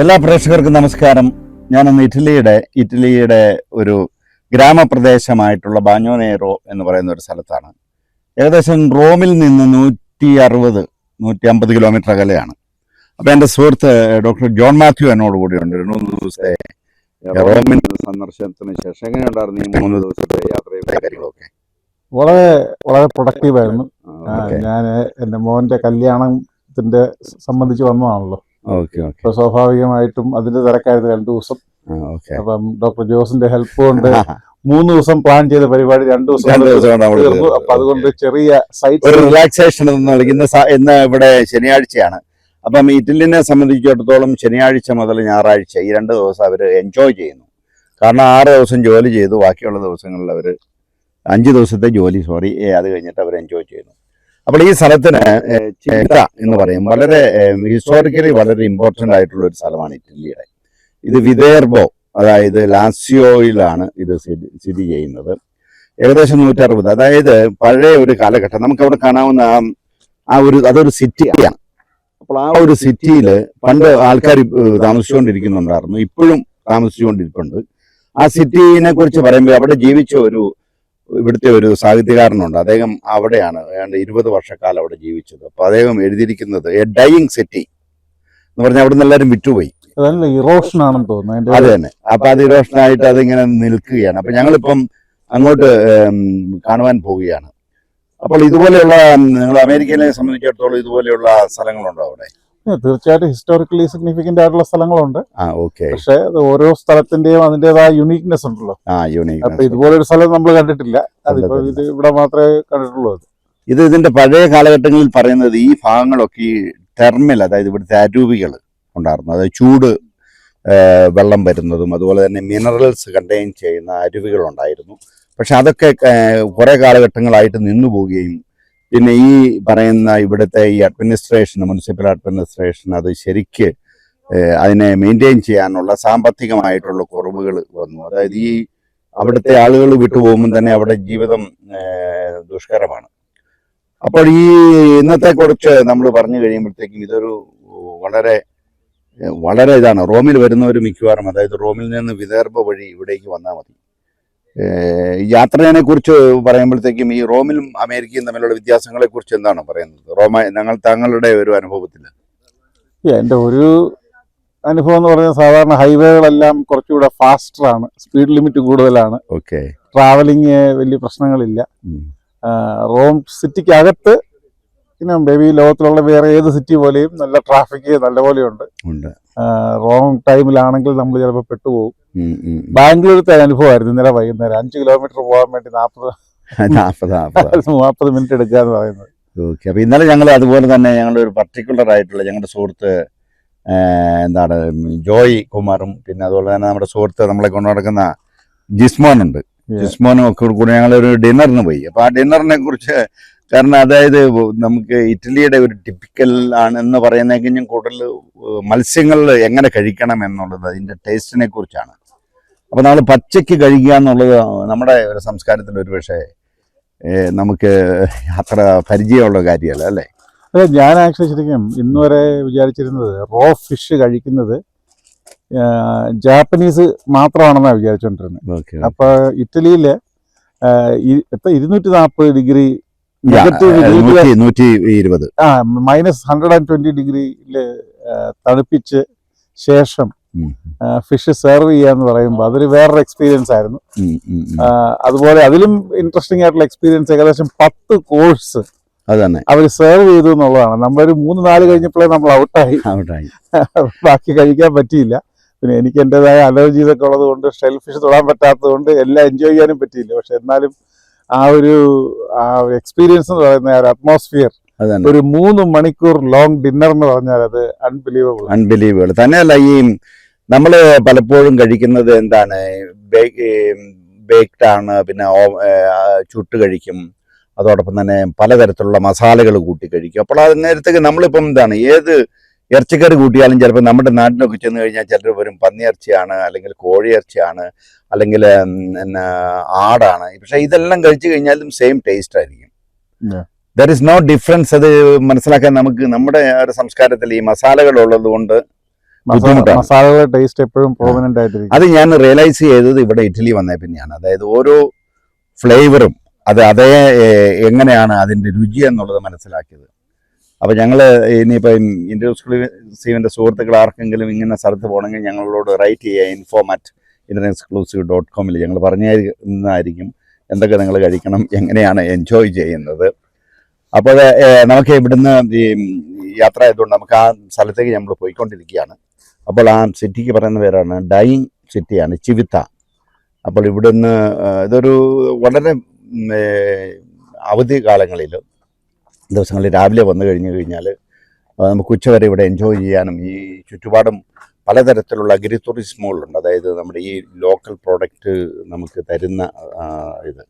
എല്ലാ പ്രേക്ഷകർക്കും നമസ്കാരം. ഞാനൊന്ന് ഇറ്റലിയുടെ ഇറ്റലിയുടെ ഒരു ഗ്രാമപ്രദേശമായിട്ടുള്ള ബാഞ്ഞോനേറോ എന്ന് പറയുന്ന ഒരു സ്ഥലത്താണ്. ഏകദേശം റോമിൽ നിന്ന് നൂറ്റി അറുപത് നൂറ്റി അമ്പത് കിലോമീറ്റർ അകലെയാണ്. അപ്പോൾ എന്റെ സുഹൃത്ത് ഡോക്ടർ ജോൺ മാത്യു എന്നോട് കൂടി ഉണ്ട്. രണ്ട് മൂന്ന് ദിവസത്തെ റോമിൽ സന്ദർശനത്തിന് ശേഷം എങ്ങനെയുണ്ടായിരുന്നു ഈ മൂന്ന് ദിവസത്തെ യാത്രയും കാര്യങ്ങളൊക്കെ? വളരെ വളരെ പ്രൊഡക്റ്റീവായിരുന്നു ഞാൻ എന്റെ മോന്റെ കല്യാണത്തിന്റെ സംബന്ധിച്ച് വന്നതാണല്ലോ. അപ്പൊ സ്വാഭാവികമായിട്ടും അതിന്റെ തിരക്കായിരുന്നു രണ്ടു ദിവസം. അപ്പം ഡോക്ടർ ജോസിന്റെ ഹെൽപ്പ് കൊണ്ട് മൂന്ന് ദിവസം പ്ലാൻ ചെയ്ത പരിപാടി രണ്ടു ദിവസം തീർന്നു. അപ്പൊ അതുകൊണ്ട് ചെറിയ സൈറ്റ് റിലാക്സേഷൻ ഇന്ന് ഇവിടെ ശനിയാഴ്ചയാണ്. അപ്പം ഇറ്റലിനെ സംബന്ധിച്ചിടത്തോളം ശനിയാഴ്ച മുതൽ ഞായറാഴ്ച ഈ രണ്ട് ദിവസം അവർ എൻജോയ് ചെയ്യുന്നു. കാരണം ആറ് ദിവസം ജോലി ചെയ്തു ബാക്കിയുള്ള ദിവസങ്ങളിൽ അവർ അഞ്ച് ദിവസത്തെ ജോലി സോറി അത് കഴിഞ്ഞിട്ട് അവർ എൻജോയ് ചെയ്യുന്നു. അപ്പോൾ ഈ സ്ഥലത്തിന് ചിറ്റ എന്ന് പറയും. വളരെ ഹിസ്റ്റോറിക്കലി വളരെ ഇമ്പോർട്ടന്റ് ആയിട്ടുള്ള ഒരു സ്ഥലമാണ് ഇറ്റലിയുടെ. ഇത് വിദേർബോ അതായത് ലാസിയോയിലാണ് ഇത് സ്ഥിതി ചെയ്യുന്നത്. ഏകദേശം നൂറ്ററുപത്. അതായത് പഴയ ഒരു കാലഘട്ടം. നമുക്ക് അവിടെ കാണാവുന്ന ആ ഒരു അതൊരു സിറ്റിയാണ് അപ്പോൾ ആ ഒരു സിറ്റിയിൽ പണ്ട് ആൾക്കാർ താമസിച്ചുകൊണ്ടിരിക്കുന്നുണ്ടായിരുന്നു ഇപ്പോഴും താമസിച്ചുകൊണ്ടിരിപ്പുണ്ട്. ആ സിറ്റിനെ കുറിച്ച് പറയുമ്പോൾ അവിടെ ജീവിച്ച ഒരു ഇവിടുത്തെ ഒരു സാഹിത്യകാരനുണ്ട്. അദ്ദേഹം അവിടെയാണ് ഏതാണ്ട് ഇരുപത് വർഷക്കാലം അവിടെ ജീവിച്ചത്. അപ്പോൾ അദ്ദേഹം എഴുതിയിരിക്കുന്നത് എ ഡൈയിങ് സിറ്റി എന്ന് പറഞ്ഞാൽ അവിടെ നിന്ന് എല്ലാവരും വിറ്റുപോയി ആണെന്ന് തോന്നുന്നു. അത് തന്നെ. അപ്പൊ അത് ഇറോഷനായിട്ട് അതിങ്ങനെ നിൽക്കുകയാണ്. അപ്പൊ ഞങ്ങളിപ്പം അങ്ങോട്ട് കാണുവാൻ പോവുകയാണ്. അപ്പോൾ ഇതുപോലെയുള്ള നിങ്ങൾ അമേരിക്കയിലെ സംബന്ധിച്ചിടത്തോളം ഇതുപോലെയുള്ള സ്ഥലങ്ങളുണ്ടോ അവിടെ? തീർച്ചയായിട്ടും ഹിസ്റ്റോറിക്കലി സിഗ്നിഫിക്കന്റ് ആയിട്ടുള്ള സ്ഥലങ്ങളുണ്ട്. പക്ഷെ അത് ഓരോ സ്ഥലത്തിന്റെയും അതിന്റേതായ യുണീക്നെസ് ഉണ്ടല്ലോ. അപ്പൊ ഇതുപോലെ ഇതുപോലൊരു സ്ഥലം നമ്മൾ കണ്ടിട്ടില്ല. അതിപ്പോ ഇത് ഇവിടെ മാത്രമേ കണ്ടിട്ടുള്ളൂ അത്. ഇത് ഇതിന്റെ പഴയ കാലഘട്ടങ്ങളിൽ പറയുന്നത് ഈ ഭാഗങ്ങളൊക്കെ ഈ തെർമൽ അതായത് ഇവിടുത്തെ അരൂപികൾ ഉണ്ടായിരുന്നു. അതായത് ചൂട് വെള്ളം വരുന്നതും അതുപോലെ തന്നെ മിനറൽസ് കണ്ടെയ്ൻ ചെയ്യുന്ന അരുവികളുണ്ടായിരുന്നു. പക്ഷെ അതൊക്കെ കുറെ കാലഘട്ടങ്ങളായിട്ട് നിന്നു പോവുകയും പിന്നെ ഈ പറയുന്ന ഇവിടുത്തെ ഈ അഡ്മിനിസ്ട്രേഷൻ മുനിസിപ്പൽ അഡ്മിനിസ്ട്രേഷൻ അത് ശരിക്ക് അതിനെ മെയിന്റെയിൻ ചെയ്യാനുള്ള സാമ്പത്തികമായിട്ടുള്ള കുറവുകൾ വന്നു. അതായത് ഈ അവിടുത്തെ ആളുകൾ വിട്ടുപോകുമ്പോൾ തന്നെ അവിടെ ജീവിതം ദുഷ്കരമാണ്. അപ്പോൾ ഈ ഇന്നത്തെ കുറിച്ച് നമ്മൾ പറഞ്ഞു കഴിയുമ്പോഴത്തേക്കും ഇതൊരു വളരെ വളരെ ഇതാണ്. റോമിൽ വരുന്നവർ മിക്കവാറും അതായത് റോമിൽ നിന്ന് വിദർഭ വഴി ഇവിടേക്ക് വന്നാൽ മതി. യാത്രയെ കുറിച്ച് പറയുമ്പോഴത്തേക്കും ഈ റോമിലും അമേരിക്കയും തമ്മിലുള്ള വ്യത്യാസങ്ങളെ കുറിച്ച് എന്താണ് പറയുന്നത്? റോമ ഞങ്ങൾ താങ്കളുടെ ഒരു അനുഭവത്തിൽ. എന്റെ ഒരു അനുഭവം എന്ന് പറഞ്ഞാൽ സാധാരണ ഹൈവേകളെല്ലാം കുറച്ചുകൂടെ ഫാസ്റ്ററാണ്. സ്പീഡ് ലിമിറ്റ് കൂടുതലാണ്. ഓക്കെ. ട്രാവലിംഗ് വലിയ പ്രശ്നങ്ങളില്ല. റോം സിറ്റിക്ക് അകത്ത് പിന്നെ ബേബി ലോകത്തിലുള്ള വേറെ ഏത് സിറ്റി പോലെയും നല്ല ട്രാഫിക് നല്ലപോലെ ഉണ്ട്. റോങ് ടൈമിലാണെങ്കിൽ നമ്മൾ ചിലപ്പോൾ പെട്ടുപോകും. ബാംഗ്ലൂരത്തെ അനുഭവമായിരുന്നു ഇന്നലെ വൈകുന്നേരം. അഞ്ച് കിലോമീറ്റർ പോകാൻ വേണ്ടി നാൽപ്പത് നാൽപ്പത് മിനിറ്റ് എടുക്കുക എന്ന് പറയുന്നത്. ഓക്കെ അപ്പൊ ഇന്നലെ ഞങ്ങൾ അതുപോലെ തന്നെ ഞങ്ങളുടെ ഒരു പർട്ടിക്കുലർ ആയിട്ടുള്ള ഞങ്ങളുടെ സുഹൃത്ത് എന്താണ് ജോയ് കുമാറും പിന്നെ അതുപോലെ തന്നെ നമ്മുടെ സുഹൃത്ത് നമ്മളെ കൊണ്ടു നടക്കുന്ന Yeah. ജിസ്മോനും ഒക്കെ കൂടെ ഞങ്ങളൊരു ഡിന്നറിന് പോയി. അപ്പൊ ആ ഡിന്നറിനെ കുറിച്ച് കാരണം അതായത് നമുക്ക് ഇറ്റലിയുടെ ഒരു ടിപ്പിക്കൽ ആണെന്ന് പറയുന്നതിനും കൂടുതൽ മത്സ്യങ്ങൾ എങ്ങനെ കഴിക്കണം എന്നുള്ളത് അതിന്റെ ടേസ്റ്റിനെ കുറിച്ചാണ്. അപ്പോൾ നമ്മൾ പച്ചയ്ക്ക് കഴിക്കുക എന്നുള്ളത് നമ്മുടെ ഒരു സംസ്കാരത്തിൽ ഒരു പക്ഷേ നമുക്ക് അത്ര പരിചയമുള്ള കാര്യമല്ല അല്ലേ? അതെ ഞാൻ ആക്ച്വലി ശരിക്കും ഇന്ന് വരെ വിചാരിച്ചിരുന്നത് റോ ഫിഷ് കഴിക്കുന്നത് ജാപ്പനീസ് മാത്രമാണെന്നാണ് വിചാരിച്ചുകൊണ്ടിരുന്നത് അപ്പോൾ ഇറ്റലിയിൽ ഇരുന്നൂറ്റി നാൽപ്പത് ഡിഗ്രി ഇരുപത് ആ മൈനസ് ഹൺഡ്രഡ് ആൻഡ് ട്വന്റി ഡിഗ്രിയിൽ തണുപ്പിച്ച് ശേഷം ഫിഷ് സെർവ് ചെയ്യാന്ന് പറയുമ്പോൾ അതൊരു വേറൊരു എക്സ്പീരിയൻസ് ആയിരുന്നു. അതുപോലെ അതിലും ഇൻട്രസ്റ്റിംഗ് ആയിട്ടുള്ള എക്സ്പീരിയൻസ് ഏകദേശം പത്ത് കോഴ്സ് അതന്നെ അവർ സെർവ് ചെയ്തു എന്നുള്ളതാണ്. നമ്മളൊരു മൂന്ന് നാല് കഴിഞ്ഞപ്പോഴേ നമ്മൾ ഔട്ടായി ഔട്ടായി ബാക്കി കഴിക്കാൻ പറ്റിയില്ല. പിന്നെ എനിക്ക് എന്റെതായ അലർജീസ് ഒക്കെ ഉള്ളത് കൊണ്ട് ഷെൽ ഫിഷ് തൊടാൻ പറ്റാത്തത് കൊണ്ട് എല്ലാം എൻജോയ് ചെയ്യാനും പറ്റിയില്ല. പക്ഷെ എന്നാലും ആ ഒരു ആ എക്സ്പീരിയൻസ് എന്ന് പറയുന്ന ആ ഒരു അറ്റ്മോസ്ഫിയർ ഒരു മൂന്ന് മണിക്കൂർ ലോങ് ഡിന്നർ എന്ന് പറഞ്ഞാൽ അത് അൺബിലീവബിൾ അൺബിലീവബിൾ തന്നെയല്ല ഈ നമ്മൾ പലപ്പോഴും കഴിക്കുന്നത് എന്താണ് ബേക്ക്ഡ് ആണ് പിന്നെ ചുട്ട് കഴിക്കും. അതോടൊപ്പം തന്നെ പലതരത്തിലുള്ള മസാലകൾ കൂട്ടി കഴിക്കും. അപ്പോൾ അത് നേരത്തേക്ക് നമ്മളിപ്പം എന്താണ് ഏത് ഇറച്ചിക്കറി കൂട്ടിയാലും ചിലപ്പോൾ നമ്മുടെ നാട്ടിലൊക്കെ ചെന്ന് കഴിഞ്ഞാൽ ചിലർ വരും പന്നിയിറച്ചിയാണ് അല്ലെങ്കിൽ കോഴിയിറച്ചിയാണ് അല്ലെങ്കിൽ പിന്നെ ആടാണ്. പക്ഷേ ഇതെല്ലാം കഴിച്ചു കഴിഞ്ഞാലും സെയിം ടേസ്റ്റ് ആയിരിക്കും. ദർ ഇസ് നോ ഡിഫറൻസ് അത് മനസ്സിലാക്കാൻ നമുക്ക് നമ്മുടെ ഒരു സംസ്കാരത്തിൽ ഈ മസാലകൾ ഉള്ളത് കൊണ്ട് ബുദ്ധിമുട്ടാണ്. ടേസ്റ്റ് എപ്പോഴും പ്രോമിനന്റ് ആയിട്ടിരിക്കും. അത് ഞാൻ റിയലൈസ് ചെയ്തത് ഇവിടെ ഇറ്റലി വന്നേ പിന്നെയാണ്. അതായത് ഓരോ ഫ്ലേവറും അത് അതേ എങ്ങനെയാണ് അതിന്റെ രുചി എന്നുള്ളത് മനസ്സിലാക്കിയത്. അപ്പോൾ ഞങ്ങൾ ഇനിയിപ്പോൾ ഇന്ത്യൻ എക്സ്ക്ലൂസീവിന്റെ സുഹൃത്തുക്കൾ ആർക്കെങ്കിലും ഇങ്ങനെ സ്ഥലത്ത് പോകണമെങ്കിൽ ഞങ്ങളോട് റൈറ്റ് ചെയ്യുക info at Indian exclusive dot കോമിൽ ഞങ്ങൾ പറഞ്ഞായിരിക്കും എന്തൊക്കെ നിങ്ങൾ കഴിക്കണം എങ്ങനെയാണ് എൻജോയ് ചെയ്യുന്നത്. അപ്പോൾ നമുക്ക് ഇവിടുന്ന് ഈ യാത്ര ആയതുകൊണ്ട് നമുക്ക് ആ സ്ഥലത്തേക്ക് നമ്മൾ പോയിക്കൊണ്ടിരിക്കുകയാണ്. അപ്പോൾ ആ സിറ്റിക്ക് പറയുന്ന പേരാണ് ഡൈയിങ് സിറ്റിയാണ് ചിവിത്ത. അപ്പോൾ ഇവിടുന്ന് ഇതൊരു വളരെ അവധി കാലങ്ങളിൽ ദിവസങ്ങളിൽ രാവിലെ വന്നു കഴിഞ്ഞു കഴിഞ്ഞാൽ നമുക്ക് ഉച്ചവരെ ഇവിടെ എൻജോയ് ചെയ്യാനും ഈ ചുറ്റുപാടും പലതരത്തിലുള്ള അഗ്രി ടൂറിസ്മുകളുണ്ട് അതായത് നമ്മുടെ ഈ ലോക്കൽ പ്രോഡക്റ്റ് നമുക്ക് തരുന്ന ഇത്.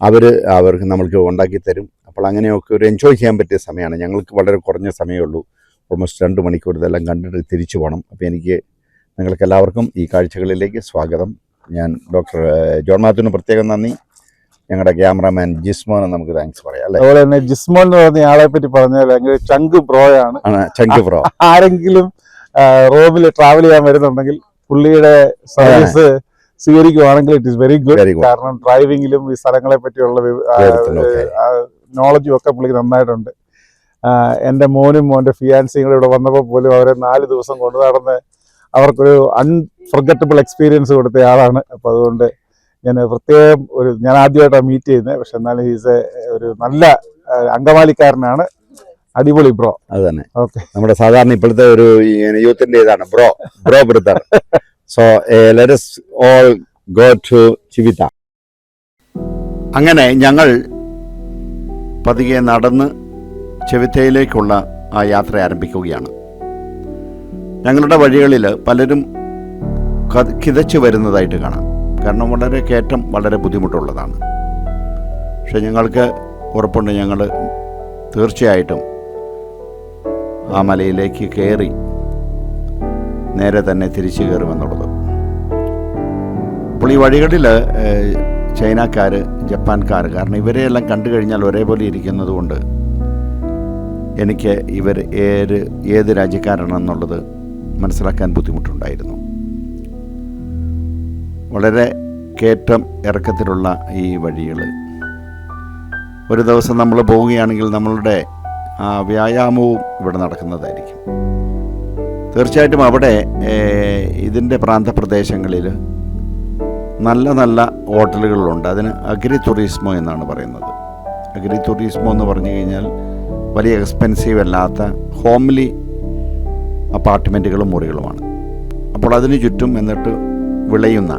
അവർ അവർക്ക് നമ്മൾക്ക് ഉണ്ടാക്കി തരും. അപ്പോൾ അങ്ങനെയൊക്കെ ഒരു എൻജോയ് ചെയ്യാൻ പറ്റിയ സമയമാണ്. ഞങ്ങൾക്ക് വളരെ കുറഞ്ഞ സമയമേ ഉള്ളൂ ഓൾമോസ്റ്റ് രണ്ട് മണിക്കൂർ ഇതെല്ലാം കണ്ടിട്ട് തിരിച്ചു പോകണം. അപ്പോൾ എനിക്ക് നിങ്ങൾക്കെല്ലാവർക്കും ഈ കാഴ്ചകളിലേക്ക് സ്വാഗതം. ഞാൻ ഡോക്ടർ ജോൺ മാത്തുവിന് പ്രത്യേകം നന്ദി. ഞങ്ങളുടെ ക്യാമറാമാൻ ജിസ്മോൻ നമുക്ക് താങ്ക്സ് പറയാം അല്ലേ? അതുപോലെ തന്നെ ജിസ്മോൻ എന്ന് പറഞ്ഞ ആളെ പറ്റി പറഞ്ഞാൽ ചങ്ക് ബ്രോ ആണ്. ചങ്ക് ബ്രോ ആരെങ്കിലും റോമിൽ ട്രാവൽ ചെയ്യാൻ വരുന്നുണ്ടെങ്കിൽ പുള്ളിയുടെ സർവീസ് സ്വീകരിക്കുവാണെങ്കിൽ ഇറ്റ് ഇസ് വെരി ഗുഡ് കാരണം ഡ്രൈവിംഗിലും ഈ സ്ഥലങ്ങളെ പറ്റിയുള്ള നോളജും ഒക്കെ. പുള്ളിക്ക് നന്നായിട്ടുണ്ട്. എന്റെ എന്റെ മോനും മോന്റെ ഫിയാൻസിയും കൂടെ ഇവിടെ വന്നപ്പോൾ പോലും അവരെ നാല് ദിവസം കൊണ്ടു നടന്ന് അവർക്കൊരു അൺഫർഗറ്റബിൾ എക്സ്പീരിയൻസ് കൊടുത്ത ആളാണ്. അപ്പോൾ അതുകൊണ്ട് ഞാൻ പ്രത്യേകം ഒരു ഞാൻ ആദ്യമായിട്ടാണ് മീറ്റ് ചെയ്യുന്നത് പക്ഷെ എന്നാലും ഈസ് ഒരു നല്ല അങ്കമാലിക്കാരനാണ് അടിപൊളി ബ്രോ അത് തന്നെ. ഓക്കെ നമ്മുടെ സാധാരണ ഇപ്പോഴത്തെ ഒരു യൂത്തിന്റെ ഇതാണ്. Bro bro brother so let's all go to ചിവിത അങ്ങനെ ഞങ്ങൾ പതിയെ നടന്ന് ചെവിത്തയിലേക്കുള്ള ആ യാത്ര ആരംഭിക്കുകയാണ്. ഞങ്ങളുടെ വഴികളിൽ പലരും കിതച്ചു വരുന്നതായിട്ട് കാണാം. കാരണം വളരെ കയറ്റം വളരെ ബുദ്ധിമുട്ടുള്ളതാണ്. പക്ഷെ ഞങ്ങൾക്ക് ഉറപ്പുണ്ട് ഞങ്ങൾ തീർച്ചയായിട്ടും ആ മലയിലേക്ക് കയറി നേരെ തന്നെ തിരിച്ചു കയറുമെന്നുള്ളത്. അപ്പോൾ ഈ വഴികളിൽ ചൈനക്കാർ ജപ്പാൻകാർ കാരണം ഇവരെയെല്ലാം കണ്ടു കഴിഞ്ഞാൽ ഒരേപോലെ ഇരിക്കുന്നത് കൊണ്ട് എനിക്ക് ഇവർ ഏത് ഏത് രാജ്യക്കാരാണെന്നുള്ളത് മനസ്സിലാക്കാൻ ബുദ്ധിമുട്ടുണ്ടായിരുന്നു. വളരെ കയറ്റം ഇറക്കത്തിലുള്ള ഈ വഴികൾ. ഒരു ദിവസം നമ്മൾ പോവുകയാണെങ്കിൽ നമ്മളുടെ ആ വ്യായാമവും ഇവിടെ നടക്കുന്നതായിരിക്കും. തീർച്ചയായിട്ടും അവിടെ ഇതിന്റെ പ്രാന്തപ്രദേശങ്ങളിൽ നല്ല നല്ല ഹോട്ടലുകളുണ്ട്. അതിന് അഗ്രി ടൂറിസ്മോ എന്നാണ് പറയുന്നത്. അഗ്രി ടൂറിസ്മോ എന്ന് പറഞ്ഞു കഴിഞ്ഞാൽ വലിയ എക്സ്പെൻസീവ് അല്ലാത്ത ഹോംലി അപ്പാർട്ട്മെന്റുകളും മുറികളുമാണ്. അപ്പോൾ അതിന് ചുറ്റും എന്നിട്ട് വിളയുന്ന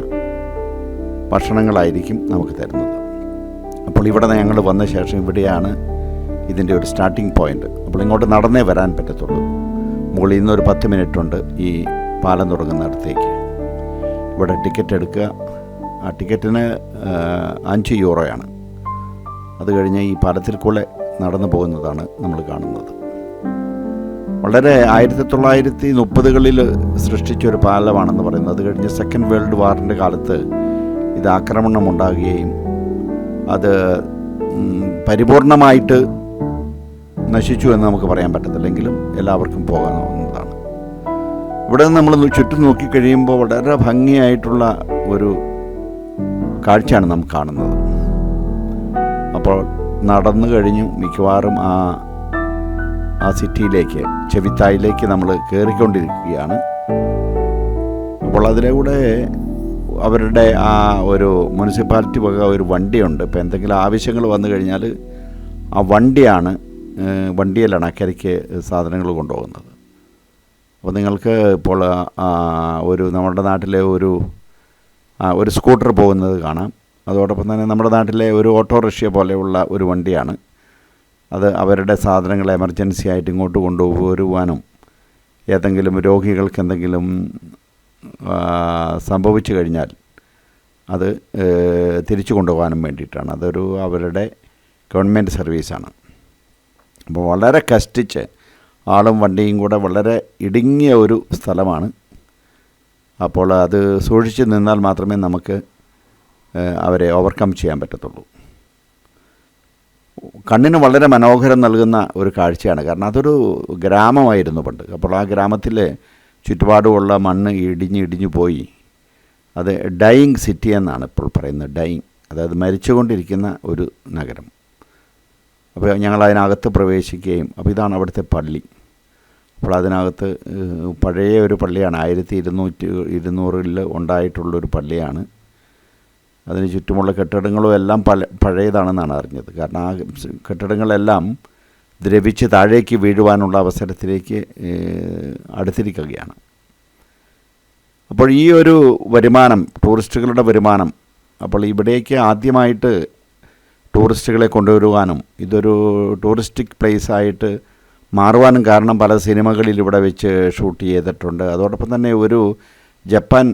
ഭക്ഷണങ്ങളായിരിക്കും നമുക്ക് തരുന്നത്. അപ്പോൾ ഇവിടെ ഞങ്ങൾ വന്ന ശേഷം ഇവിടെയാണ് ഇതിന്റെ ഒരു സ്റ്റാർട്ടിംഗ് പോയിന്റ് അപ്പോൾ ഇങ്ങോട്ട് നടന്നേ വരാൻ പറ്റത്തുള്ളൂ. മുകളിൽ നിന്ന് ഒരു പത്ത് മിനിറ്റ് ഉണ്ട് ഈ പാലം തുടങ്ങുന്നിടത്തേക്ക്. ഇവിടെ ടിക്കറ്റ് എടുക്കുക. ആ ടിക്കറ്റിന് അഞ്ച് യൂറോയാണ്. അത് കഴിഞ്ഞ് ഈ പാലത്തിൽ കൂടെ നടന്നു പോകുന്നതാണ് നമ്മൾ കാണുന്നത്. വളരെ ആയിരത്തി തൊള്ളായിരത്തി മുപ്പതുകളിൽ സൃഷ്ടിച്ചൊരു പാലമാണെന്ന് പറയുന്നത്. അത് കഴിഞ്ഞ് സെക്കൻഡ് വേൾഡ് വാറിന്റെ കാലത്ത് ഇത് ആക്രമണം ഉണ്ടാകുകയും അത് പരിപൂർണമായിട്ട് നശിച്ചു എന്ന് നമുക്ക് പറയാൻ പറ്റത്തില്ലെങ്കിലും എല്ലാവർക്കും പോകാവുന്നതാണ്. ഇവിടെ നമ്മൾ ചുറ്റും നോക്കിക്കഴിയുമ്പോൾ വളരെ ഭംഗിയായിട്ടുള്ള ഒരു കാഴ്ചയാണ് നാം കാണുന്നത്. അപ്പോൾ നടന്നു കഴിഞ്ഞു മിക്കവാറും ആ ആ സിറ്റിയിലേക്ക് ചെവിത്തായിലേക്ക് നമ്മൾ കയറിക്കൊണ്ടിരിക്കുകയാണ്. അപ്പോൾ അതിലൂടെ അവരുടെ ആ ഒരു മുനിസിപ്പാലിറ്റി വക ഒരു വണ്ടിയുണ്ട്. ഇപ്പോൾ എന്തെങ്കിലും ആവശ്യങ്ങൾ വന്നു കഴിഞ്ഞാൽ ആ വണ്ടിയാണ് വണ്ടിയിലാണ് അക്കരയ്ക്ക് സാധനങ്ങൾ കൊണ്ടുപോകുന്നത്. അപ്പോൾ നിങ്ങൾക്ക് ഇപ്പോൾ ഒരു നമ്മുടെ നാട്ടിലെ ഒരു ഒരു സ്കൂട്ടർ പോകുന്നത് കാണാം. അതോടൊപ്പം തന്നെ നമ്മുടെ നാട്ടിലെ ഒരു ഓട്ടോറിക്ഷ പോലെയുള്ള ഒരു വണ്ടിയാണ്. അത് അവരുടെ സാധനങ്ങൾ എമർജൻസി ആയിട്ട് ഇങ്ങോട്ട് കൊണ്ടുപോരുവാനും ഏതെങ്കിലും രോഗികൾക്ക് എന്തെങ്കിലും സംഭവിച്ചു കഴിഞ്ഞാൽ അത് തിരിച്ചു കൊണ്ടുപോകാനും വേണ്ടിയിട്ടാണ്. അതൊരു അവരുടെ ഗവൺമെന്റ് സർവീസാണ്. അപ്പോൾ വളരെ കഷ്ടിച്ച് ആളും വണ്ടിയും കൂടെ വളരെ ഇടുങ്ങിയ ഒരു സ്ഥലമാണ്. അപ്പോൾ അത് സൂക്ഷിച്ച് നിന്നാൽ മാത്രമേ നമുക്ക് അവരെ ഓവർകം ചെയ്യാൻ പറ്റത്തുള്ളൂ. കണ്ണിന് വളരെ മനോഹരം നൽകുന്ന ഒരു കാഴ്ചയാണ്. കാരണം അതൊരു ഗ്രാമമായിരുന്നു പണ്ട്. അപ്പോൾ ആ ഗ്രാമത്തിൽ ചുറ്റുപാടുമുള്ള മണ്ണ് ഇടിഞ്ഞ് ഇടിഞ്ഞു പോയി. അത് ഡൈയിങ് സിറ്റി എന്നാണ് ഇപ്പോൾ പറയുന്നത് ഡൈയിങ്. അതായത് മരിച്ചുകൊണ്ടിരിക്കുന്ന ഒരു നഗരം. അപ്പോൾ ഞങ്ങൾ അതിനകത്ത് പ്രവേശിക്കുകയും അപ്പോൾ ഇതാണ് അവിടുത്തെ പള്ളി. അപ്പോൾ അതിനകത്ത് പഴയ ഒരു പള്ളിയാണ്. ആയിരത്തി ഇരുന്നൂറ്റി ഇരുന്നൂറിൽ ഉണ്ടായിട്ടുള്ളൊരു പള്ളിയാണ്. അതിന് ചുറ്റുമുള്ള കെട്ടിടങ്ങളും എല്ലാം പല പഴയതാണെന്നാണ് അറിഞ്ഞത്. കാരണം ആ കെട്ടിടങ്ങളെല്ലാം ദ്രവിച്ച് താഴേക്ക് വീഴുവാനുള്ള അവസരത്തിലേക്ക് അടുത്തിരിക്കുകയാണ്. അപ്പോൾ ഈ ഒരു വരുമാനം ടൂറിസ്റ്റുകളുടെ വരുമാനം അപ്പോൾ ഇവിടേക്ക് ആദ്യമായിട്ട് ടൂറിസ്റ്റുകളെ കൊണ്ടുവരുവാനും ഇതൊരു ടൂറിസ്റ്റിക് പ്ലേസ് ആയിട്ട് മാറുവാനും കാരണം പല സിനിമകളിൽ ഇവിടെ വെച്ച് ഷൂട്ട് ചെയ്തിട്ടുണ്ട്. അതോടൊപ്പം തന്നെ ഒരു ജപ്പാൻ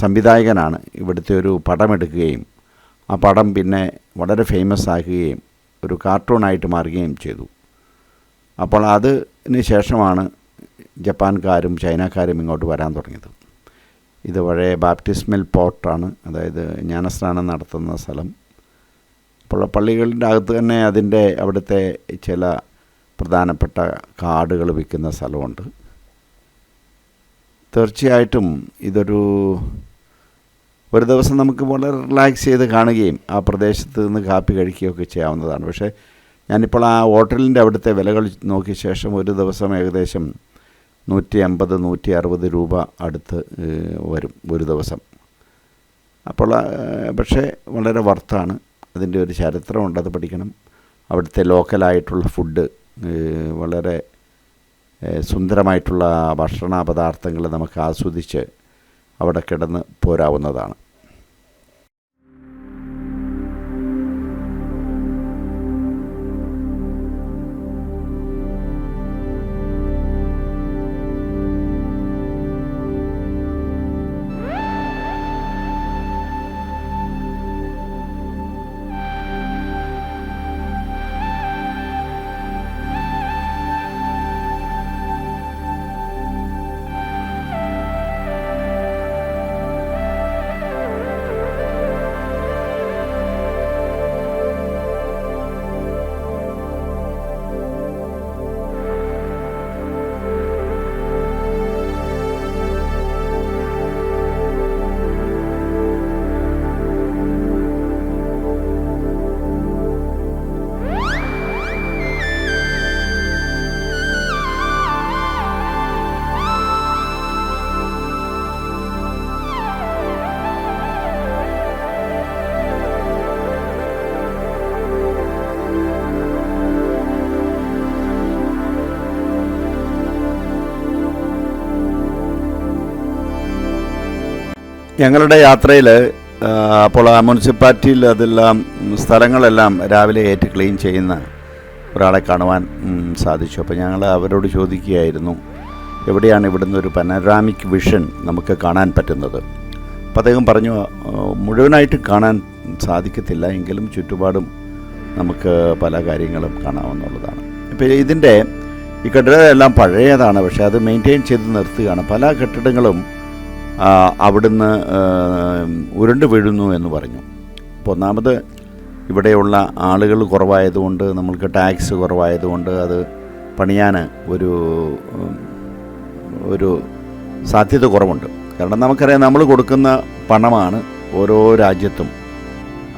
സംവിധായകനാണ് ഇവിടുത്തെ ഒരു പടമെടുക്കുകയും ആ പടം പിന്നെ വളരെ ഫേമസ് ആകുകയും ഒരു കാർട്ടൂണായിട്ട് മാറുകയും ചെയ്തു. അപ്പോൾ അതിന് ശേഷമാണ് ജപ്പാൻകാരും ചൈനക്കാരും ഇങ്ങോട്ട് വരാൻ തുടങ്ങിയത്. ഇത് പഴയ ബാപ്റ്റിസ്മൽ പോർട്ടാണ്. അതായത് ജ്ഞാനസ്നാനം നടത്തുന്ന സ്ഥലം. അപ്പോൾ പള്ളികളുടെ അകത്ത് തന്നെ അതിന്റെ അവിടുത്തെ ചില പ്രധാനപ്പെട്ട കാർഡുകൾ വിൽക്കുന്ന സ്ഥലമുണ്ട്. തീർച്ചയായിട്ടും ഇതൊരു ഒരു ദിവസം നമുക്ക് വളരെ റിലാക്സ് ചെയ്ത് കാണുകയും ആ പ്രദേശത്ത് നിന്ന് കാപ്പി കഴിക്കുകയൊക്കെ ചെയ്യാവുന്നതാണ്. പക്ഷേ ഞാനിപ്പോൾ ആ ഹോട്ടലിന്റെ അവിടുത്തെ വിലകൾ നോക്കിയ ശേഷം ഒരു ദിവസം ഏകദേശം നൂറ്റി അമ്പത് നൂറ്റി അറുപത് രൂപ അടുത്ത് വരും ഒരു ദിവസം. അപ്പോൾ പക്ഷേ വളരെ വർത്താണ്. അതിന്റെ ഒരു ചരിത്രമുണ്ട് അത് പഠിക്കണം. അവിടുത്തെ ലോക്കലായിട്ടുള്ള ഫുഡ് വളരെ സുന്ദരമായിട്ടുള്ള ഭക്ഷണ പദാർത്ഥങ്ങൾ നമുക്ക് ആസ്വദിച്ച് അവിടെ കിടന്ന് പോരാവുന്നതാണ്. ഞങ്ങളുടെ യാത്രയിൽ അപ്പോൾ മുനിസിപ്പാലിറ്റിയിൽ അതെല്ലാം സ്ഥലങ്ങളെല്ലാം രാവിലെ ഏറ്റ് ക്ലീൻ ചെയ്യുന്ന ഒരാളെ കാണുവാൻ സാധിച്ചു. അപ്പോൾ ഞങ്ങൾ അവരോട് ചോദിക്കുകയായിരുന്നു എവിടെയാണ് ഇവിടുന്ന് ഒരു പനറാമിക് വിഷൻ നമുക്ക് കാണാൻ പറ്റുന്നത്? അപ്പോൾ അദ്ദേഹം പറഞ്ഞു മുഴുവനായിട്ട് കാണാൻ സാധിക്കത്തില്ല എങ്കിലും ചുറ്റുപാടും നമുക്ക് പല കാര്യങ്ങളും കാണാമെന്നുള്ളതാണ് ഇപ്പോൾ ഇതിന്റെ ഈ കെട്ടിടമെല്ലാം പഴയതാണ് പക്ഷേ അത് മെയിന്റെയിൻ ചെയ്ത് നിർത്തുകയാണ്. പല കെട്ടിടങ്ങളും അവിടുന്ന് ഉരുണ്ട് വീഴുന്നു എന്ന് പറഞ്ഞു. അപ്പോൾ ഒന്നാമത് ഇവിടെയുള്ള ആളുകൾ കുറവായതുകൊണ്ട് നമ്മൾക്ക് ടാക്സ് കുറവായതുകൊണ്ട് അത് പണിയാൻ ഒരു ഒരു സാധ്യത കുറവുണ്ട്. കാരണം നമുക്കറിയാം നമ്മൾ കൊടുക്കുന്ന പണമാണ് ഓരോ രാജ്യത്തും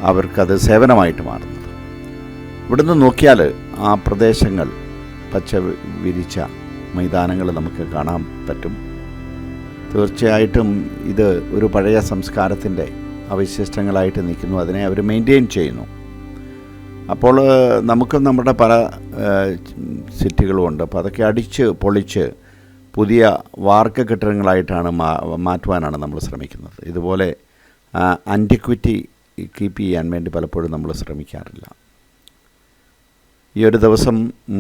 അവർക്കത് സേവനമായിട്ട് മാറുന്നത്. ഇവിടുന്ന് നോക്കിയാൽ ആ പ്രദേശങ്ങൾ പച്ച വിരിച്ച മൈതാനങ്ങൾ നമുക്ക് കാണാൻ പറ്റും. തീർച്ചയായിട്ടും ഇത് ഒരു പഴയ സംസ്കാരത്തിന്റെ അവശിഷ്ടങ്ങളായിട്ട് നിൽക്കുന്നു. അതിനെ അവർ മെയിന്റെയിൻ ചെയ്യുന്നു. അപ്പോൾ നമുക്ക് നമ്മുടെ പല സിറ്റികളുമുണ്ട് അപ്പോൾ അതൊക്കെ അടിച്ച് പൊളിച്ച് പുതിയ വാർക്ക കെട്ടിടങ്ങളായിട്ടാണ് മാറ്റുവാനാണ് നമ്മൾ ശ്രമിക്കുന്നത്. ഇതുപോലെ ആന്റിക്വിറ്റി കീപ്പ് ചെയ്യാൻ വേണ്ടി പലപ്പോഴും നമ്മൾ ശ്രമിക്കാറില്ല. ഈ ഒരു ദിവസം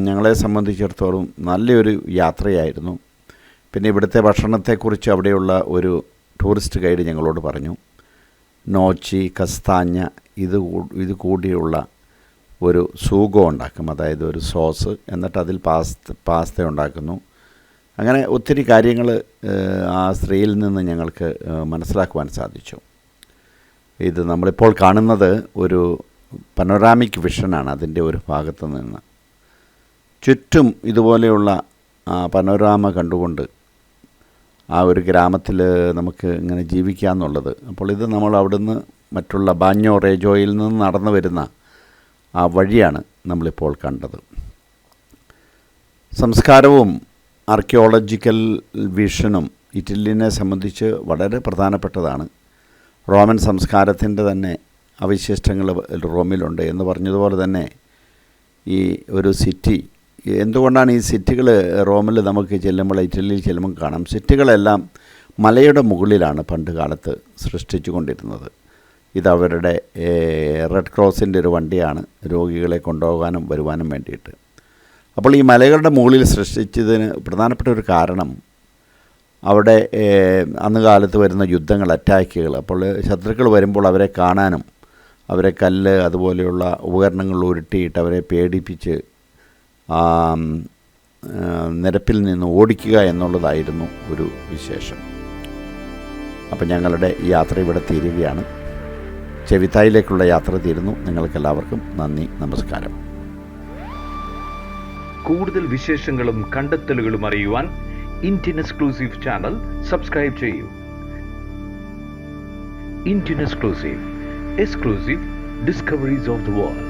ഞങ്ങളെ സംബന്ധിച്ചിടത്തോളം നല്ലൊരു യാത്രയായിരുന്നു. പിന്നെ ഇവിടുത്തെ ഭക്ഷണത്തെക്കുറിച്ച് അവിടെയുള്ള ഒരു ടൂറിസ്റ്റ് ഗൈഡ് ഞങ്ങളോട് പറഞ്ഞു നോച്ചി കസ്താഞ്ഞ ഇത് ഇത് കൂടിയുള്ള ഒരു സൂഗോ ഉണ്ടാക്കും അതായത് ഒരു സോസ് എന്നിട്ട് അതിൽ പാസ്ത പാസ്ത ഉണ്ടാക്കുന്നു. അങ്ങനെ ഒത്തിരി കാര്യങ്ങൾ ആ സ്ത്രീയിൽ നിന്ന് ഞങ്ങൾക്ക് മനസ്സിലാക്കുവാൻ സാധിച്ചു. ഇത് നമ്മളിപ്പോൾ കാണുന്നത് ഒരു പനോറാമിക് വിഷനാണ് അതിന്റെ ഒരു ഭാഗത്ത് നിന്ന്. ചുറ്റും ഇതുപോലെയുള്ള പനോരാമ കണ്ടുകൊണ്ട് ആ ഒരു നമുക്ക് ഇങ്ങനെ ജീവിക്കാമെന്നുള്ളത് അപ്പോൾ ഇത് നമ്മൾ അവിടുന്ന് മറ്റുള്ള ബാഞ്ഞോ റേജോയിൽ നിന്ന് നടന്നു വരുന്ന ആ വഴിയാണ് നമ്മളിപ്പോൾ കണ്ടത്. സംസ്കാരവും ആർക്കിയോളജിക്കൽ വിഷനും ഇറ്റലിനെ സംബന്ധിച്ച് വളരെ പ്രധാനപ്പെട്ടതാണ്. റോമൻ സംസ്കാരത്തിന്റെ തന്നെ അവശിഷ്ടങ്ങൾ റോമിലുണ്ട് എന്ന് പറഞ്ഞതുപോലെ തന്നെ ഈ ഒരു സിറ്റി എന്തുകൊണ്ടാണ് ഈ സിറ്റികൾ റോമിൽ നമുക്ക് ചെല്ലുമ്പോൾ ഇറ്റലിയിൽ ചെല്ലുമ്പോൾ കാണാം? സിറ്റികളെല്ലാം മലയുടെ മുകളിലാണ് പണ്ട് കാലത്ത് സൃഷ്ടിച്ചു കൊണ്ടിരുന്നത് ഇതവരുടെ റെഡ് ക്രോസിന്റെ ഒരു വണ്ടിയാണ് രോഗികളെ കൊണ്ടുപോകാനും വരുവാനും വേണ്ടിയിട്ട്. അപ്പോൾ ഈ മലകളുടെ മുകളിൽ സൃഷ്ടിച്ചതിന് പ്രധാനപ്പെട്ട ഒരു കാരണം അവിടെ അന്ന് കാലത്ത് വരുന്ന യുദ്ധങ്ങൾ അറ്റാക്കുകൾ. അപ്പോൾ ശത്രുക്കൾ വരുമ്പോൾ അവരെ കാണാനും അവരെ കല്ല് അതുപോലെയുള്ള ഉപകരണങ്ങൾ ഉരുട്ടിയിട്ട് അവരെ പേടിപ്പിച്ച് നിരപ്പിൽ നിന്ന് ഓടിക്കുക എന്നുള്ളതായിരുന്നു ഒരു വിശേഷം. അപ്പം ഞങ്ങളുടെ യാത്ര ഇവിടെ തീരുകയാണ്. ചെവിത്തായിലേക്കുള്ള യാത്ര തീരുന്നു. നിങ്ങൾക്കെല്ലാവർക്കും നന്ദി നമസ്കാരം. കൂടുതൽ വിശേഷങ്ങളും കണ്ടെത്തലുകളും അറിയുവാൻ ഇന്ത്യൻ എക്സ്ക്ലൂസീവ് ചാനൽ സബ്സ്ക്രൈബ് ചെയ്യൂ. Indian exclusive exclusive discoveries of the world.